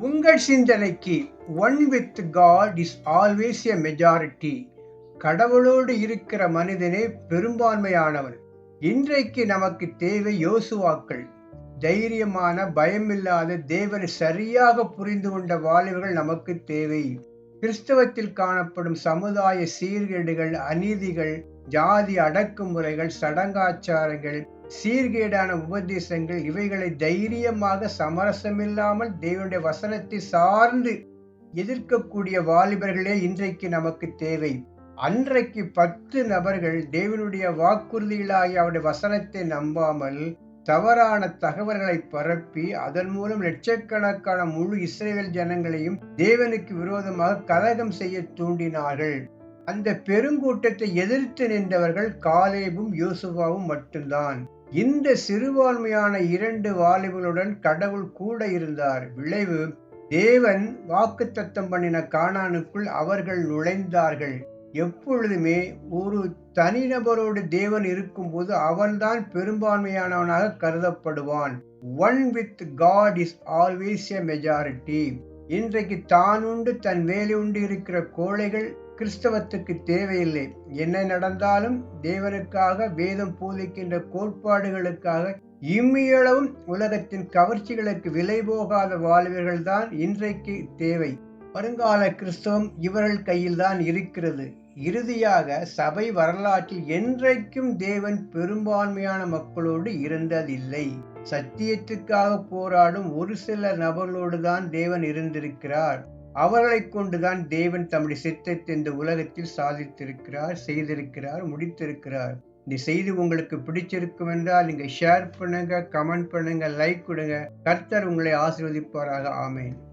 உங்கள் சிந்தனைக்கு one with God is always a majority கடவுளோடு இருக்கிற மனிதனே பெரும்பான்மையானவன். இன்றைக்கு நமக்கு தேவை யோசுவாக்கள். தைரியமான பயமில்லாத தேவனை சரியாக புரிந்து கொண்ட வாலிபர்கள் நமக்கு தேவை. கிறிஸ்தவத்தில் காணப்படும் சமுதாய சீர்கேடுகள் அநீதிகள் ஜாதி அடக்குமுறைகள் சடங்காச்சாரங்கள் சீர்கேடான உபதேசங்கள் இவைகளை தைரியமாக சமரசமில்லாமல் தேவனுடைய வசனத்தை சார்ந்து எதிர்க்கக்கூடிய வாலிபர்களே இன்றைக்கு நமக்கு தேவை. அன்றைக்கு பத்து நபர்கள் தேவனுடைய வாக்குறுதிகளாகிய அவருடைய வசனத்தை நம்பாமல் தவறான தகவல்களை பரப்பி அதன் மூலம் லட்சக்கணக்கான முழு இஸ்ரேல் ஜனங்களையும் தேவனுக்கு விரோதமாக கலகம் செய்ய தூண்டினார்கள். அந்த பெருங்கூட்டத்தை எதிர்த்து நின்றவர்கள் காலேபும் யோசுவாவும் மட்டும்தான். இந்த சிறுபான்மையான இரண்டு வாலிபர்களுடன் கடவுள் கூட இருந்தார். விளைவு தேவன் வாக்குத்தத்தம் பண்ணின காணானுக்குள் அவர்கள் நுழைந்தார்கள். எப்பொழுதுமே ஒரு தனிநபரோடு தேவன் இருக்கும்போது அவன்தான் பெரும்பான்மையானவனாக கருதப்படுவான். One with God is always a majority இன்றைக்கு தான் உண்டு தன் வேலை உண்டு இருக்கிற கோழைகள் கிறிஸ்தவத்துக்கு தேவையில்லை. என்ன நடந்தாலும் தேவனுக்காக வேதம் போதிக்கின்ற கோட்பாடுகளுக்காக இம்மியளவும் உலகத்தின் கவர்ச்சிகளுக்கு விலை போகாத வாழ்வர்கள் தான் இன்றைக்கு தேவை. வருங்கால கிறிஸ்தவம் இவர்கள் கையில் தான் இருக்கிறது. இறுதியாக சபை வரலாற்றில் என்றைக்கும் தேவன் பெரும்பான்மையான மக்களோடு இருந்ததில்லை. சத்தியத்துக்காக போராடும் ஒரு சில நபர்களோடு தான் தேவன் இருந்திருக்கிறார். அவர்களை கொண்டுதான் தேவன் தம்முடைய சித்தத்தை இந்த உலகத்தில் சாதித்திருக்கிறார் செய்திருக்கிறார் முடித்திருக்கிறார். இந்த செய்தி உங்களுக்கு பிடிச்சிருக்கும் என்றால் நீங்க ஷேர் பண்ணுங்க கமெண்ட் பண்ணுங்க லைக் கொடுங்க. கர்த்தர் உங்களை ஆசிர்வதிப்பாராக. ஆமேன்.